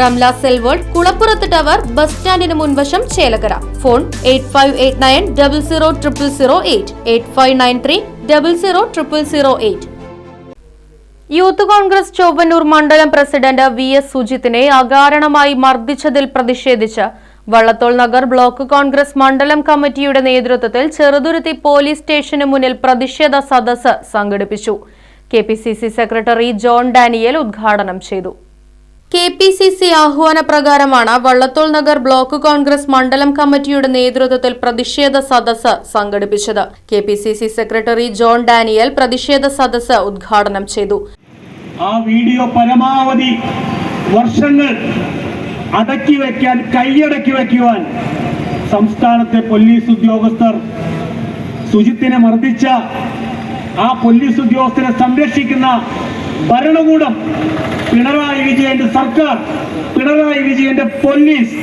Ramla cell world കുളപ്പുറത്ത് tower bus സ്റ്റാൻഡിന് മുൻവശം Chelakkara phone eight five eight nine double zero triple zero eight. Eight five nine three double zero triple zero eight. Youth Congress Chowwannur മണ്ഡലം president V S സുജിത്തിനെ അകാരണമായി മർദ്ദിച്ചതിൽ പ്രതിഷേധിച്ച് Vallathol Nagar block Congress മണ്ഡലം കമ്മിറ്റിയുടെ നേതൃത്വത്തിൽ Cheruthuruthy police സ്റ്റേഷന് മുന്നിൽ പ്രതിഷേധ സദസ്സ് സംഘടിപ്പിച്ചു. കെ സെക്രട്ടറി ജോൺ ഡാനിയൽ ഉദ്ഘാടനം ചെയ്തു. കെ പി സി സി ആഹ്വാന പ്രകാരമാണ് വള്ളത്തോൾ നഗർ ബ്ലോക്ക് കോൺഗ്രസ് മണ്ഡലം കമ്മിറ്റിയുടെ നേതൃത്വത്തിൽ പ്രതിഷേധ സദസ്സ് സംഘടിപ്പിച്ചത്. K P C C secretary John Daniel പ്രതിഷേധ സദസ്സ് ഉദ്ഘാടനം ചെയ്തു. ആ വീഡിയോ പരമാവധി വർഷങ്ങൾ അടക്കി വയ്ക്കാൻ കൈയടക്കി വയ്ക്കുവാൻ സംസ്ഥാനത്തെ പോലീസ് ഉദ്യോഗസ്ഥർ സുജിത്തിനെ മർദ്ദിച്ച ആ പോലീസ് ഉദ്യോഗസ്ഥരെ സംരക്ഷിക്കുന്ന ഭരണകൂടം പിണറായി വിജയന്റെ സർക്കാർ പിണറായി വിജയന്റെ പോലീസ്.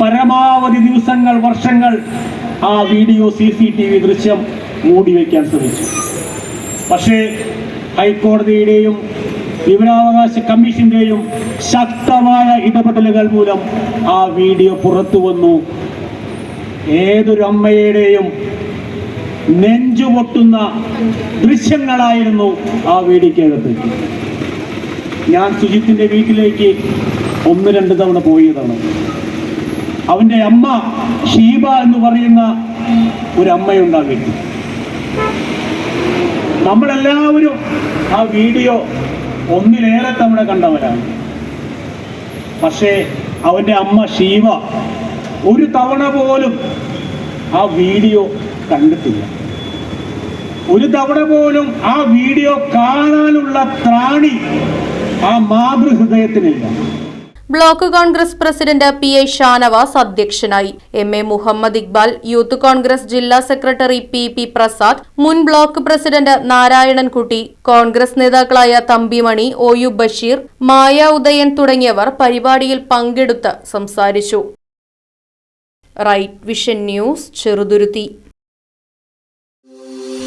പരമാവധി ദിവസങ്ങൾ വർഷങ്ങൾ ആ video C C T V ദൃശ്യം മൂടി വയ്ക്കാൻ ശ്രമിച്ചു. പക്ഷേ ഹൈക്കോടതിയുടെയും വിവരാവകാശ കമ്മീഷന്റെയും ശക്തമായ ഇടപെടലുകൾ മൂലം ആ വീഡിയോ പുറത്തു വന്നു. ഏതൊരു അമ്മയുടെയും നെഞ്ചു പൊട്ടുന്ന ദൃശ്യങ്ങളായിരുന്നു ആ വീഡിയോക്കകത്ത് ഞാൻ സുജിത്തിന്റെ വീട്ടിലേക്ക് ഒന്ന് രണ്ട് തവണ പോയതാണ്. അവന്റെ അമ്മ ഷീബ എന്ന് പറയുന്ന ഒരു അമ്മയുണ്ട് ആ വീട്ടിൽ നമ്മളെല്ലാവരും ആ വീഡിയോ ഒന്നിലേറെ തവണ കണ്ടവരാണ്. പക്ഷേ അവന്റെ അമ്മ ഷീവ ഒരു തവണ പോലും ആ വീഡിയോ കണ്ടിട്ടില്ല. ഒരു തവണ പോലും ആ വീഡിയോ കാണാനുള്ള ത്രാണി ആ മാതൃഹൃദയത്തിനില്ല. Block Congress president P A Shanavas അധ്യക്ഷനായി. M A Muhammad Iqbal youth Congress ജില്ലാ സെക്രട്ടറി പി പി പ്രസാദ് മുൻ ബ്ലോക്ക് പ്രസിഡന്റ് നാരായണൻകുട്ടി കോൺഗ്രസ് നേതാക്കളായ തമ്പിമണി ഒ യു ബഷീർ മായ ഉദയൻ തുടങ്ങിയവർ പരിപാടിയിൽ പങ്കെടുത്ത് സംസാരിച്ചു. Right vision news Cheruthuruthy.